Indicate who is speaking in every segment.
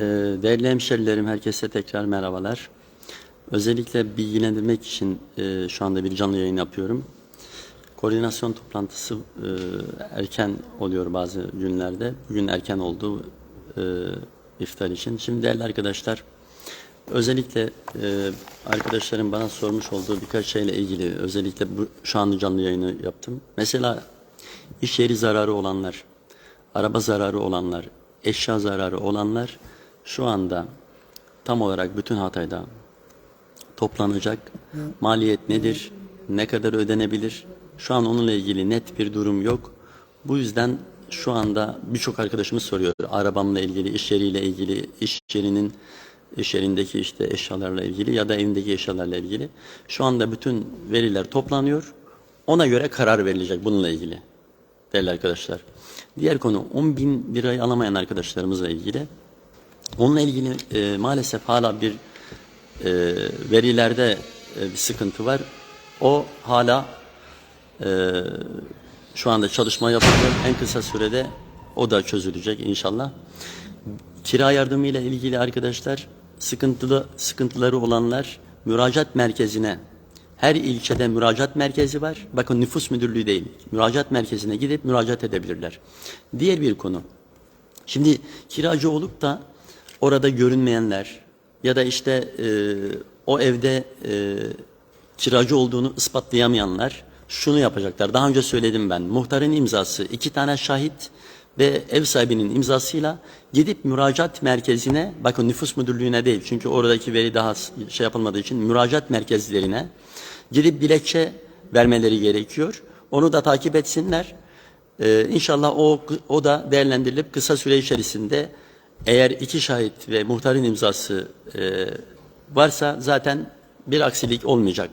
Speaker 1: Ee, Değerli hemşerilerim, herkese tekrar merhabalar. Özellikle bilgilendirmek için e, şu anda bir canlı yayın yapıyorum. Koordinasyon toplantısı e, erken oluyor bazı günlerde. Bugün erken oldu e, iftar için. Şimdi değerli arkadaşlar, özellikle e, arkadaşlarım bana sormuş olduğu birkaç şeyle ilgili özellikle bu, şu anda canlı yayını yaptım. Mesela iş yeri zararı olanlar, araba zararı olanlar, eşya zararı olanlar şu anda tam olarak bütün Hatay'da toplanacak. Maliyet nedir? Ne kadar ödenebilir? Şu an onunla ilgili net bir durum yok. Bu yüzden şu anda birçok arkadaşımız soruyor. Arabamla ilgili, iş yeriyle ilgili, iş yerinin iş yerindeki işte eşyalarla ilgili ya da evindeki eşyalarla ilgili. Şu anda bütün veriler toplanıyor. Ona göre karar verilecek bununla ilgili. Değerli arkadaşlar. Diğer konu 10 bin lirayı alamayan arkadaşlarımızla ilgili. Onunla ilgili e, maalesef hala bir e, verilerde e, bir sıkıntı var. O hala e, şu anda çalışma yapılıyor. En kısa sürede o da çözülecek inşallah. Kira yardımı ilgili arkadaşlar sıkıntılı sıkıntıları olanlar müracaat merkezine her ilçede müracaat merkezi var. Bakın nüfus müdürlüğü değil. Müracaat merkezine gidip müracaat edebilirler. Diğer bir konu. Şimdi kiracı olup da orada görünmeyenler ya da işte e, o evde e, kiracı olduğunu ispatlayamayanlar şunu yapacaklar. Daha önce söyledim ben. Muhtarın imzası, iki tane şahit ve ev sahibinin imzasıyla gidip müracaat merkezine, bakın nüfus müdürlüğüne değil çünkü oradaki veri daha şey yapılmadığı için müracaat merkezlerine gidip dilekçe vermeleri gerekiyor. Onu da takip etsinler. Ee, inşallah o, o da değerlendirilip kısa süre içerisinde eğer iki şahit ve muhtarın imzası e, varsa zaten bir aksilik olmayacak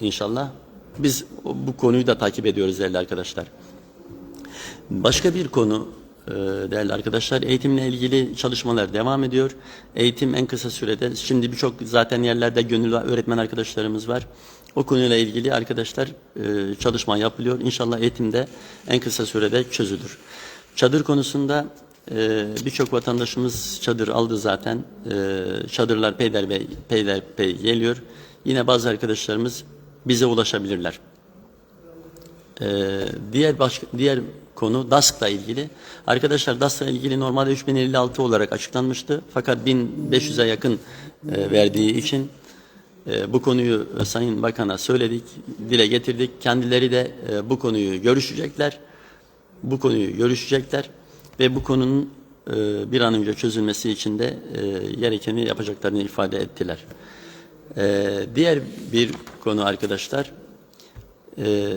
Speaker 1: inşallah. Biz bu konuyu da takip ediyoruz değerli arkadaşlar. Başka bir konu e, değerli arkadaşlar eğitimle ilgili çalışmalar devam ediyor. Eğitim en kısa sürede şimdi birçok zaten yerlerde gönüllü öğretmen arkadaşlarımız var. O konuyla ilgili arkadaşlar e, çalışma yapılıyor. İnşallah eğitimde en kısa sürede çözülür. Çadır konusunda e, birçok vatandaşımız çadır aldı zaten. Çadırlar peyderpey, peyderpey geliyor. Yine bazı arkadaşlarımız bize ulaşabilirler. Ee, diğer başka, diğer konu DASK'la ilgili. Arkadaşlar DASK'la ilgili normalde 3056 olarak açıklanmıştı. Fakat 1500'e yakın e, verdiği için e, bu konuyu Sayın Bakan'a söyledik, dile getirdik. Kendileri de e, bu konuyu görüşecekler. Bu konuyu görüşecekler ve bu konunun e, bir an önce çözülmesi için de e, gerekeni yapacaklarını ifade ettiler. E, diğer bir konu arkadaşlar, e,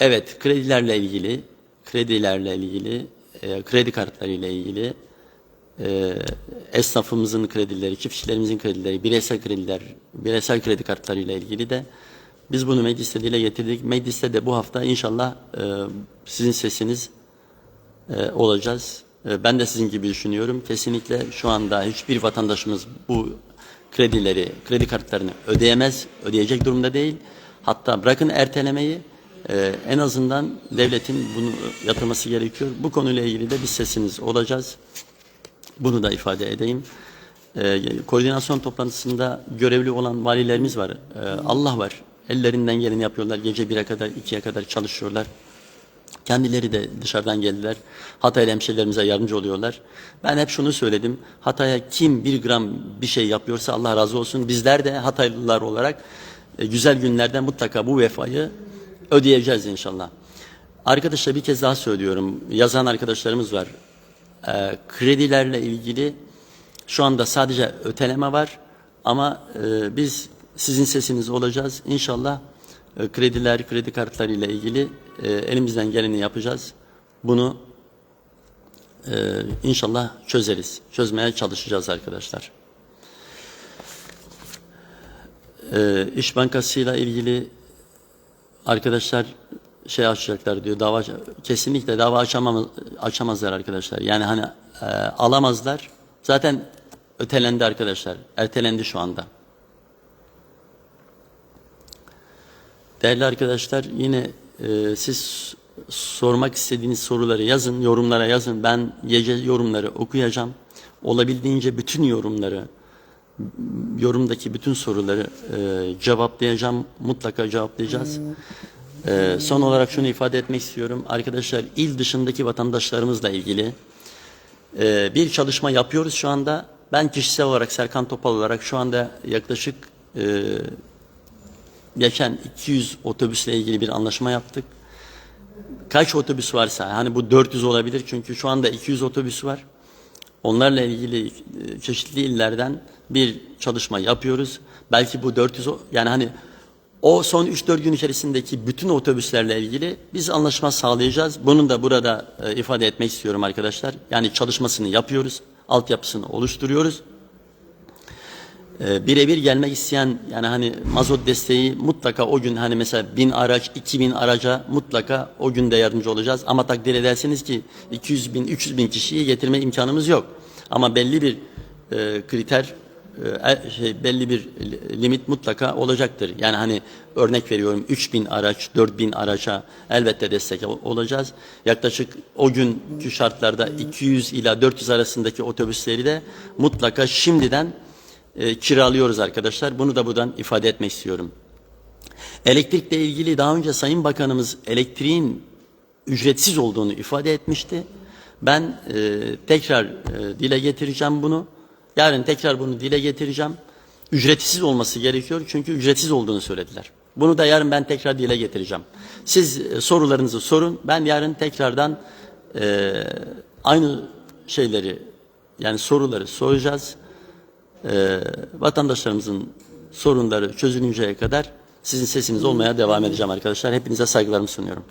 Speaker 1: Evet, kredilerle ilgili, kredilerle ilgili, e, kredi kartlarıyla ilgili, e, esnafımızın kredileri, çiftçilerimizin kredileri, bireysel krediler, bireysel kredi kartlarıyla ilgili de biz bunu mecliste dile getirdik. Mecliste de bu hafta inşallah e, sizin sesiniz e, olacağız. E, ben de sizin gibi düşünüyorum. Kesinlikle şu anda hiçbir vatandaşımız bu kredileri, kredi kartlarını ödeyemez, ödeyecek durumda değil. Hatta bırakın ertelemeyi, ee, en azından devletin bunu yatırması gerekiyor. Bu konuyla ilgili de biz sesiniz olacağız. Bunu da ifade edeyim. Ee, koordinasyon toplantısında görevli olan valilerimiz var. Ee, Allah var. Ellerinden geleni yapıyorlar. Gece 1'e kadar, 2'ye kadar çalışıyorlar. Kendileri de dışarıdan geldiler. Hataylı hemşehrilerimize yardımcı oluyorlar. Ben hep şunu söyledim. Hatay'a kim bir gram bir şey yapıyorsa Allah razı olsun. Bizler de Hataylılar olarak e, güzel günlerden mutlaka bu vefayı ödeyeceğiz inşallah. Arkadaşlar bir kez daha söylüyorum. Yazan arkadaşlarımız var. E, kredilerle ilgili şu anda sadece öteleme var. Ama e, biz sizin sesiniz olacağız. İnşallah e, krediler, kredi kartları ile ilgili e, elimizden geleni yapacağız. Bunu e, inşallah çözeriz. Çözmeye çalışacağız arkadaşlar. E, İş Bankası ile ilgili arkadaşlar şey açacaklar diyor. Dava kesinlikle dava açamam, açamazlar arkadaşlar. Yani hani e, alamazlar. Zaten ötelendi arkadaşlar. Ertelendi şu anda. Değerli arkadaşlar yine e, siz sormak istediğiniz soruları yazın, yorumlara yazın. Ben gece yorumları okuyacağım. Olabildiğince bütün yorumları, yorumdaki bütün soruları e, cevaplayacağım. Mutlaka cevaplayacağız. E, son olarak şunu ifade etmek istiyorum. Arkadaşlar il dışındaki vatandaşlarımızla ilgili e, bir çalışma yapıyoruz şu anda. Ben kişisel olarak Serkan Topal olarak şu anda yaklaşık e, geçen 200 otobüsle ilgili bir anlaşma yaptık. Kaç otobüs varsa hani bu 400 olabilir çünkü şu anda 200 otobüs var. Onlarla ilgili e, çeşitli illerden bir çalışma yapıyoruz. Belki bu 400 o- yani hani o son 3-4 gün içerisindeki bütün otobüslerle ilgili biz anlaşma sağlayacağız. Bunun da burada e, ifade etmek istiyorum arkadaşlar. Yani çalışmasını yapıyoruz, altyapısını oluşturuyoruz. E, birebir gelmek isteyen yani hani mazot desteği mutlaka o gün hani mesela bin araç 2000 araca mutlaka o günde yardımcı olacağız. Ama takdir ederseniz ki 200 bin 300 bin kişiyi getirme imkanımız yok. Ama belli bir e, kriter e, e, şey, belli bir li- limit mutlaka olacaktır. Yani hani örnek veriyorum 3000 araç 4000 araca elbette destek ol- olacağız. Yaklaşık o günkü şartlarda 200 ila 400 arasındaki otobüsleri de mutlaka şimdiden e, kiralıyoruz arkadaşlar. Bunu da buradan ifade etmek istiyorum. Elektrikle ilgili daha önce Sayın Bakanımız elektriğin ücretsiz olduğunu ifade etmişti. Ben e, tekrar e, dile getireceğim bunu. Yarın tekrar bunu dile getireceğim. Ücretsiz olması gerekiyor çünkü ücretsiz olduğunu söylediler. Bunu da yarın ben tekrar dile getireceğim. Siz e, sorularınızı sorun. Ben yarın tekrardan e, aynı şeyleri yani soruları soracağız e, vatandaşlarımızın sorunları çözülünceye kadar sizin sesiniz olmaya devam edeceğim arkadaşlar. Hepinize saygılarımı sunuyorum.